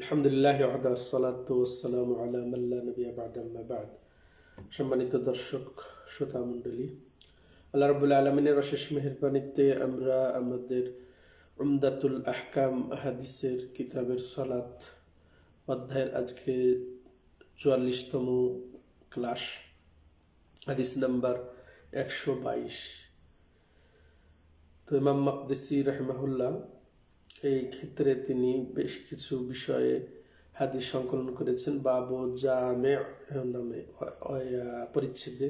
আলহামদুলিল্লাহ সালাতাম আলা মাল্লা নবী বাদ সম্মানিত দর্শক, শ্রোতা মণ্ডলী, আল্লাহ রবুল্লা আলমিনের অশেষ মেহরবানিতে আমরা আমাদের উমদাতুল আহকাম হাদিসের কিতাবের সলাত অধ্যায়ের আজকে চুয়াল্লিশতম ক্লাস, হাদিস নাম্বার একশো বাইশ। তো ইমাম মকদিসি রহমাহুল্লাহ এই ক্ষেত্রে তিনি বেশ কিছু বিষয়ে হাদিস সংকলন করেছেন বাবু জামে নামে পরিচ্ছেদে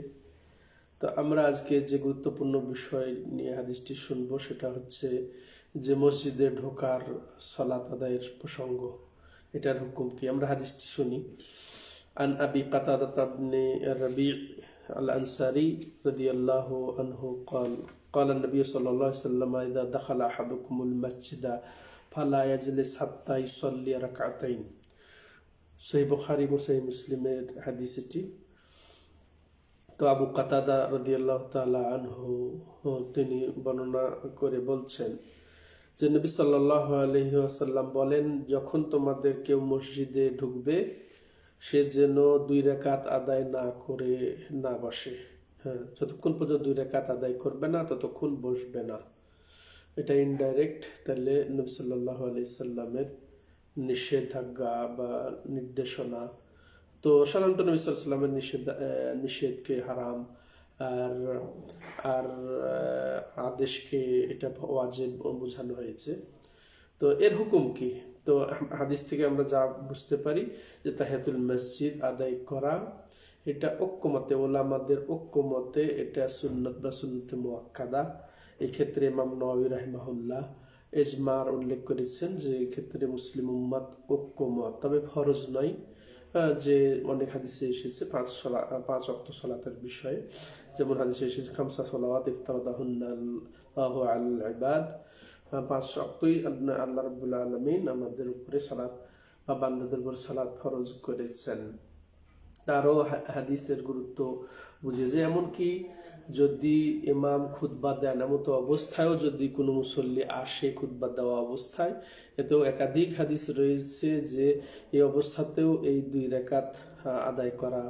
তো আমরা আজকে যে গুরুত্বপূর্ণ বিষয় নিয়ে হাদিসটি শুনব সেটা হচ্ছে যে মসজিদে ঢোকার সলাত আদায়ের প্রসঙ্গ এটার হুকুম কি আমরা হাদিসটি শুনি আন আবি কাতাদা বনে রবি الأنصاري رضي الله عنه قال قال النبي صلى الله عليه وسلم إذا دخل أحدكم المسجد فلا يجلس حتى يصلي ركعتين সহি বুখারি মুসাই মুসলিমের হাদিস এটি তো আবু কাতাদা রদিয়াল্লাহ তালা আনহু তিনি বর্ণনা করে বলছেন যে নবী সাল্লাহ আলহি আসাল্লাম বলেন যখন তোমাদের কেউ মসজিদে ঢুকবে সে যেন দুই রেখাত আদায় না করে না বসে হ্যাঁ যতক্ষণ পর্যন্ত দুই রেখাত আদায় করবে না, ততক্ষণ বসবে না। এটা ইনডাইরেক্ট তাহলে নবী সাল্লাহ আলাইসাল্লামের নিষেধাজ্ঞা বা নির্দেশনা। তো সাধারণত নবী সাল্লামের নিষেধ নিষেধকে হারাম। আর আর আদেশকে এটা ওয়াজেব বোঝানো হয়েছে। তো এর হুকুম কি? তো হাদিস থেকে আমরা যা বুঝতে পারি যে তাহেতুল মসজিদ আদায় করা এটা ঐক্যমতে, ওলামাদের ঐক্যমতে এটা সুন্নত বা সুন্নতে মোয়াক্কাদা। এই ক্ষেত্রে ইমাম নবী রাহিমাহুল্লাহ এজমার উল্লেখ করেছেন যে ক্ষেত্রে মুসলিম উম্মাদ ঐক্যমত। তবে ফরজ নয় যে অনেক হাদিসে এসেছে পাঁচ সলা পাঁচ অক্ট সলাতের বিষয়ে। যেমন হাদিসে এসেছে, খামসা সলাওয়াত ইফতারদাহুন্নাল্লাহ আল ইবাদ। পাঁচ অক্টই আল্লাহ রবুল্লা আলমিন আমাদের উপরে সালাত বা বান্দাদের উপর সালাদ ফরজ করেছেন। তারও হাদিসের গুরুত্ব বুঝে যে এমনকি যদি ইমাম খুদ্া দেন এমতো অবস্থায়ও যদি কোনো মুসল্লি আসে খুদ্া দেওয়া অবস্থায়, এতেও একাধিক হাদিস রয়েছে যে এই অবস্থাতেও এই দুই রেখাত আদায় করা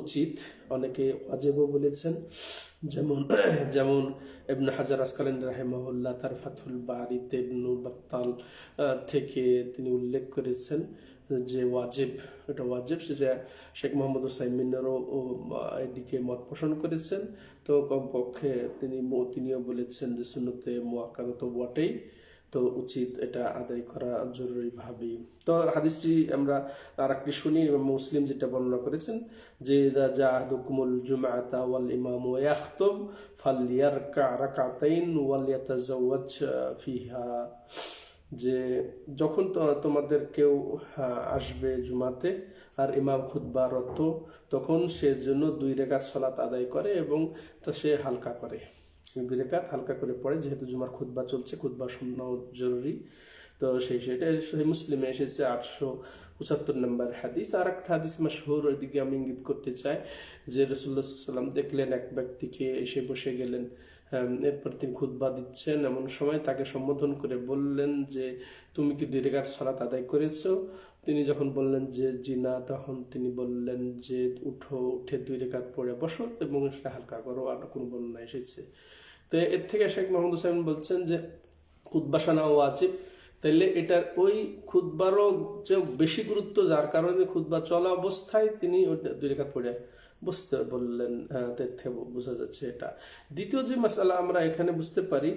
উচিত। অনেকে অজেবও বলেছেন, যেমন যেমন এবন হাজার আসকালেন রাহেমাহুল্লাহ তার ফাথুল বাড়িতে বাত্তাল থেকে তিনি উল্লেখ করেছেন। যে ওয়াজেব, এটা ওয়াজেব সেটা শেখ মোহাম্মদ হুসাইমিনেরও এদিকে মত পোষণ করেছেন। তো কমপক্ষে তিনি, তিনিও বলেছেন যে সুন্নতে মোয়াক্কাদা তো বটেই, তো উচিত এটা আদায় করা জরুরি ভাবি তো হাদিসটি আমরা আর একটি শুনি মুসলিম যেটা বর্ণনা করেছেন যে জুমাতা ওয়াল ইমাম ইয়াখতুব ফালিয়ারকা রাকাতাইন ওয়াল ইয়াতাজাওয়াজ ফিহা। যে যখন তোমাদের কেউ আসবে জুমাতে আর ইমাম খুদ্বারত তখন সে জন্য দুই রেখাত সলাত আদায় করে এবং তা সে হালকা করে। দুই রেখাত হালকা করে পড়ে, যেহেতু জুমার খুদ্া চলছে খুদ্া শূন্য জরুরি। তো সেই সেটা সেই মুসলিমে এসেছে আটশো পঁচাত্তর নম্বর হাদিস। আর একটা হাদিস মাসহুর ওইদিকে আমি ইঙ্গিত করতে চাই যে রসুল্লাহ সাল্লাম দেখলেন এক ব্যক্তিকে এসে বসে গেলেন। এরপর তিনি খুদ্া দিচ্ছেন। এমন সময় তাকে সম্বোধন করে বললেন যে, তুমি কি দুই রেখাত সালাত আদায় করেছ? তিনি যখন বললেন যে, জি না, তখন তিনি বললেন যে, উঠো, উঠে দুই রেখাত পড়ে বসো এবং সেটা হালকা করো, আর কোনো বর্ণনা এসেছে। তো এর থেকে শেখ মোহাম্মদ হোসেন বলছেন যে খুদ্বাসানা ওয়াজিব। তাইলে এটার ওই খুদ্বারও যে বেশি গুরুত্ব, যার কারণে খুদ্া চলা অবস্থায় তিনি দুই রেখাত পড়ে বুঝতে বললেন হ্যাঁ থেকে বোঝা যাচ্ছে এটা। দ্বিতীয় যে মশালা আমরা এখানে বুঝতে পারি,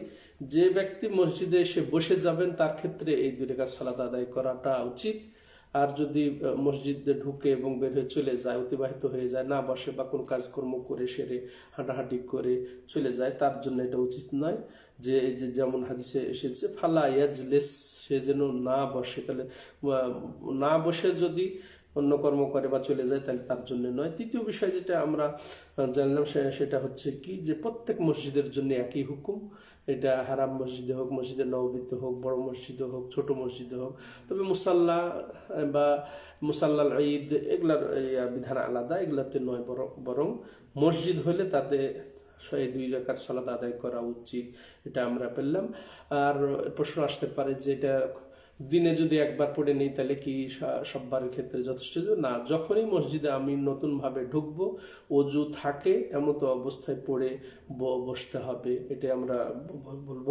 যে ব্যক্তি মসজিদে এসে বসে যাবেন, তার ক্ষেত্রে এই দুই রেখা সালাদ আদায় করাটা উচিত। আর যদি মসজিদে ঢুকে এবং বের হয়ে চলে যায়, অতিবাহিত হয়ে যায়, না বসে বা কোনো কাজকর্ম করে সেরে হাঁটাহাঁটি করে চলে যায়, তার জন্য এটা উচিত নয়। যে যেমন হাদিসে এসেছে, ফালা ইয়াজলেস, সে যেন না বসে, তাহলে না বসে যদি অন্য কর্ম করে বা চলে যায়, তাহলে তার জন্য নয়। তৃতীয় বিষয় যেটা আমরা জানলাম সেটা হচ্ছে কি যে প্রত্যেক মসজিদের জন্য একই হুকুম। এটা হারাম মসজিদে হোক, মসজিদে নবীতে হোক, বড় মসজিদে হোক, ছোট মসজিদে হোক। তবে মুসাল্লা বা মুসাল্লাল ঈদ, এগুলার বিধান আলাদা, এগুলাতে নয় বরং মসজিদ হলে তাতে এই দুই রেখার সলাদ আদায় করা উচিত, এটা আমরা পেলাম। আর প্রশ্ন আসতে পারে যে এটা দিনে যদি একবার পড়ে নেই তাহলে কি সববারের ক্ষেত্রে যথেষ্ট? না যখনই মসজিদে আমি নতুন ভাবে ঢুকবো অজু থাকে এমতো অবস্থায় পড়ে বসতে হবে এটা আমরা বলব।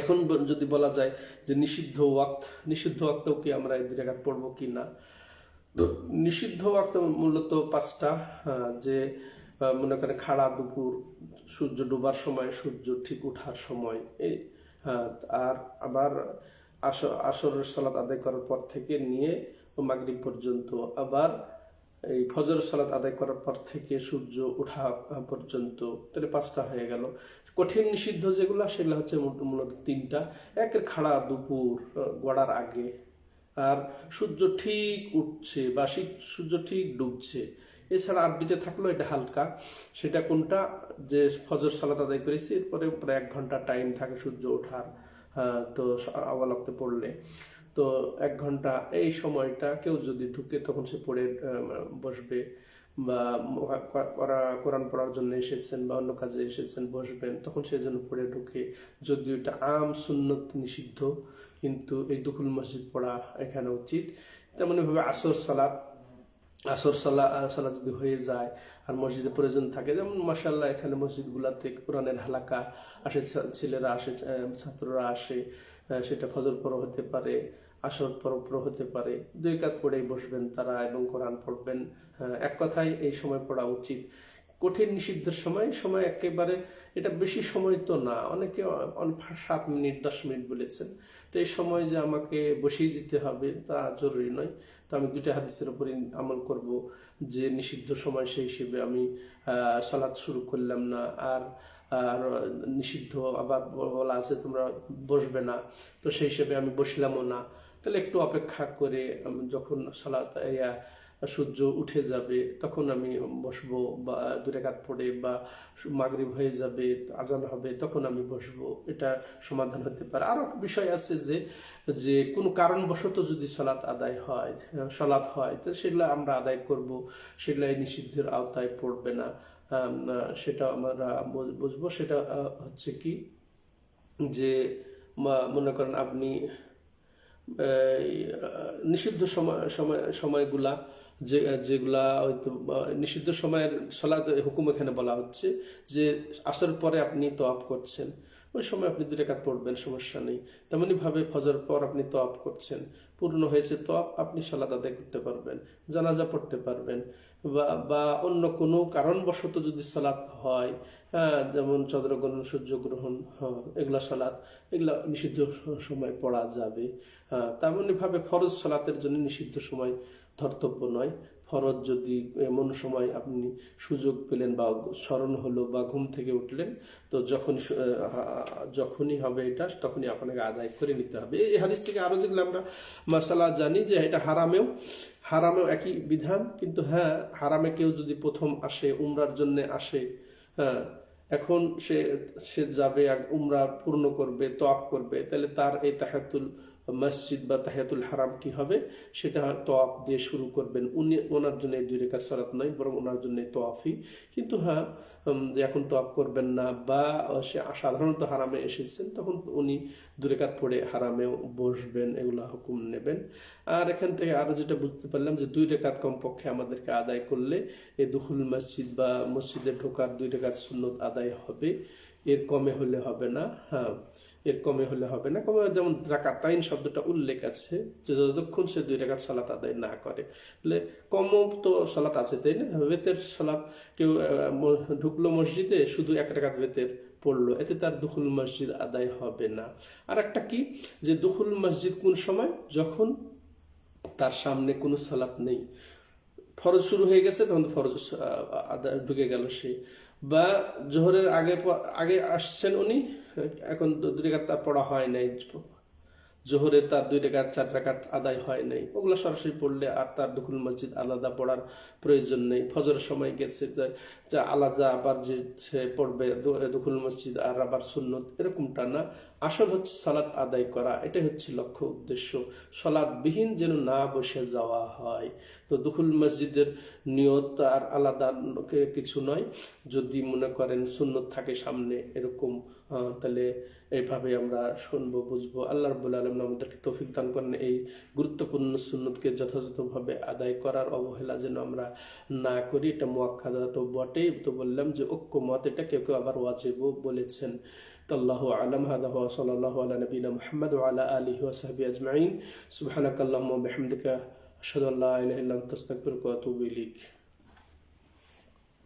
এখন যদি বলা যায় যে নিষিদ্ধ ওয়াক্ত নিষিদ্ধ ওয়াক্তেও কি আমরা এই দুই রাকাত পড়ব কি না? তো নিষিদ্ধ ওয়াক্ত মূলত পাঁচটা যে মনে করেন খাড়া দুপুর সূর্য ডোবার সময় সূর্য ঠিক ওঠার সময় এই আর আবার আসর, আসরের সালাত আদায় করার পর থেকে নিয়ে মাগরিব পর্যন্ত, আবার এই ফজর সালাত আদায় করার পর থেকে সূর্য ওঠা পর্যন্ত, তাহলে পাঁচটা হয়ে গেল। কঠিন নিষিদ্ধ যেগুলো, সেগুলো হচ্ছে মূলত- তিনটা। একের খাড়া দুপুর গড়ার আগে। আর সূর্য ঠিক উঠছে বা সূর্য ঠিক ডুবছে। এছাড়া আর দুইটা থাকল এটা হালকা। সেটা কোনটা? যে ফজর সালাত আদায় করেছি, এরপরে প্রায় এক ঘণ্টা টাইম থাকে সূর্য ওঠার। হ্যাঁ, তো আওয়ালক্তে পড়লে। তো এক ঘণ্টা এই সময়টা কেউ যদি ঢুকে তখন সে পড়ে বসবে বা করা- কোরআন পড়ার জন্য এসেছেন বা অন্য কাজে এসেছেন বসবেন তখন সেই জন্য পড়ে ঢুকে। যদিও এটা আম সুন্নত নিষিদ্ধ কিন্তু এই দুকুল মসজিদ পড়া এখানে উচিত। তেমনি ভাবে আসর সালাত আসর সালা সালাত যদি হয়ে যায় আর মসজিদে প্রয়োজন থাকে, যেমন মাসাল্লাহ এখানে মসজিদগুলাতে কোরআনের হালাকা আসে ছেলেরা আসে ছাত্ররা আসে সেটা ফজর পর হতে পারে, আসর পর পর হতে পারে। দুই কাত পড়েই বসবেন তারা এবং কোরআন পড়বেন। এক কথায় এই সময় পড়া উচিত। কঠিন নিষিদ্ধের সময় সময় একেবারে, এটা বেশি সময় তো না, অনেকে সাত মিনিট, দশ মিনিট বলেছেন। তো এই সময় যে আমাকে বসিয়ে যেতে হবে তা জরুরি নয়। আমি দুইটা হাদিসের উপরে আমল করব যে নিষিদ্ধ সময় সেই হিসেবে আমি সালাদ শুরু করলাম না। আর আর নিষিদ্ধ আবার বলা আছে তোমরা বসবে না। তো সেই হিসেবে আমি বসলামও না। তাহলে একটু অপেক্ষা করে যখন সালাদ ইয়া, সূর্য উঠে যাবে, তখন আমি বসবো বা দূরে কাত পড়ে বা মাগরিব হয়ে যাবে, আজান হবে, তখন আমি বসবো। এটা সমাধান হতে পারে। আরও একটা বিষয় আছে যে যে কোনো কারণবশত যদি সলাৎ আদায় হয় সলাৎ হয়, তো সেগুলো আমরা আদায় করব। সেগুলো এই নিষিদ্ধের আওতায় পড়বে না। সেটা আমরা বুঝ- বুঝব। সেটা হচ্ছে কি যে মনে করেন আপনি নিষিদ্ধ সময় সময়, সময়গুলা যে, যেগুলা নিষিদ্ধ সময়ের সলাদ, হুকুম এখানে বলা হচ্ছে যে, আসর পরে আপনি তোয়াপ করছেন। ওই সময় আপনি দুই রেখাত পড়বেন, সমস্যা নেই। তেমনি ভাবে ফজর পর আপনি তোয়াপ করছেন। পূর্ণ হয়েছে তোয়াপ আপনি সলাদ আদায় করতে পারবেন, জানাজা পড়তে পারবেন। বা অন্য কোনো কারণবশত যদি সালাত হয় হ্যাঁ যেমন চন্দ্রগ্রহণ, সূর্যগ্রহণ হ্যাঁ এগুলা সালাত এগুলা নিষিদ্ধ সময় পড়া যাবে। হ্যাঁ তেমনি ভাবে ফরজ সালাতের জন্য নিষিদ্ধ সময় ধর্তব্য নয়। ফরজ যদি এমন সময় আপনি সুযোগ পেলেন বা স্মরণ হলো বা ঘুম থেকে উঠলেন, তো যখন যখনই হবে এটা, তখনই আপনাকে আদায় করে নিতে হবে। এই হাদিস থেকে আরও যেগুলো আমরা মাসালা জানি যে এটা হারামেও হারামেও একই বিধান। কিন্তু হ্যাঁ হারামে কেউ যদি প্রথম আসে, উমরার জন্য আসে হ্যাঁ এখন সে সে যাবে উমরা পূর্ণ করবে তফ করবে, তাহলে তার এই তাহাতুল মসজিদ বা তাহিয়াতুল হারাম কি হবে? সেটা তোয়াফ দিয়ে শুরু করবেন। উনি, ওনার জন্য এই দুই রেখা সালাত নয়, বরং ওনার জন্য তোয়াফি কিন্তু হ্যাঁ এখন তোয়াফ করবেন না বা সে সাধারণত হারামে এসেছেন, তখন উনি দুরেকাত পড়ে হারামেও বসবেন, এগুলা হুকুম নেবেন। আর এখান থেকে আরও যেটা বুঝতে পারলাম যে দুই রেখাত কমপক্ষে আমাদেরকে আদায় করলে এই দুহুল মসজিদ বা মসজিদে ঢোকার দুই রেখাত সুন্নত আদায় হবে। এর কমে হলে হবে না হ্যাঁ। এর কমে হলে হবে না। কমে যেমন রাকাতাইন শব্দটা উল্লেখ আছে, যে যতক্ষণ সে দুই রেখাত সালাত আদায় না করে। তাহলে কমও তো সালাত আছে, তাই না? বেতের সালাত কেউ ঢুকলো মসজিদে, শুধু এক রেখাত বেতের পড়ল, এতে তার দুখুল মসজিদ আদায় হবে না। আর একটা কি? যে দুখুল মসজিদ কোন সময়? যখন তার সামনে কোনো সালাত নেই। ফরজ শুরু হয়ে গেছে, তখন ফরজ আদায় ঢুকে গেল সে। বা জোহরের আগে আগে আসছেন উনি এখন দুই রেখাত তার পড়া হয় নাই। জোহরে তার দুই রেখাত চার রেখাত আদায় হয় নাই। ওগুলো সরাসরি পড়লে আর তার দুকুল মসজিদ আলাদা পড়ার প্রয়োজন নেই। ফজরের সময় গেছে যা- আলাদা আবার যে সে পড়বে, দু- দুকুল মসজিদ আর আবার সুন্নত, এরকমটা না। আসল হচ্ছে সালাত আদায় করা, এটাই হচ্ছে লক্ষ্য উদ্দেশ্য। সালাদ বিহীন যেন না বসে যাওয়া হয়। তো দুখুল মসজিদের নিয়ত আর আলাদা কিছু নয়। যদি মনে করেন সুন্নত থাকে সামনে, এরকম তাহলে এইভাবে আমরা শুনবো বুঝবো আল্লাহ রবুল্লা আলম আমাদেরকে তৌফিক দান করেন এই গুরুত্বপূর্ণ সুন্নতকে যথাযথভাবে আদায় করার অবহেলা যেন আমরা না করি এটা মোয়াক্কাদা তো বটেই তো বললাম যে ঐক্যমত এটা কেউ কেউ আবার ওয়াজিবও বলেছেন والله أعلم هذا هو صلى الله على نبينا محمد وعلى آله وصحبه أجمعين سبحانك اللهم وبحمدك أشهد أن لا إله إلا أنت أستغفرك وأتوب إليك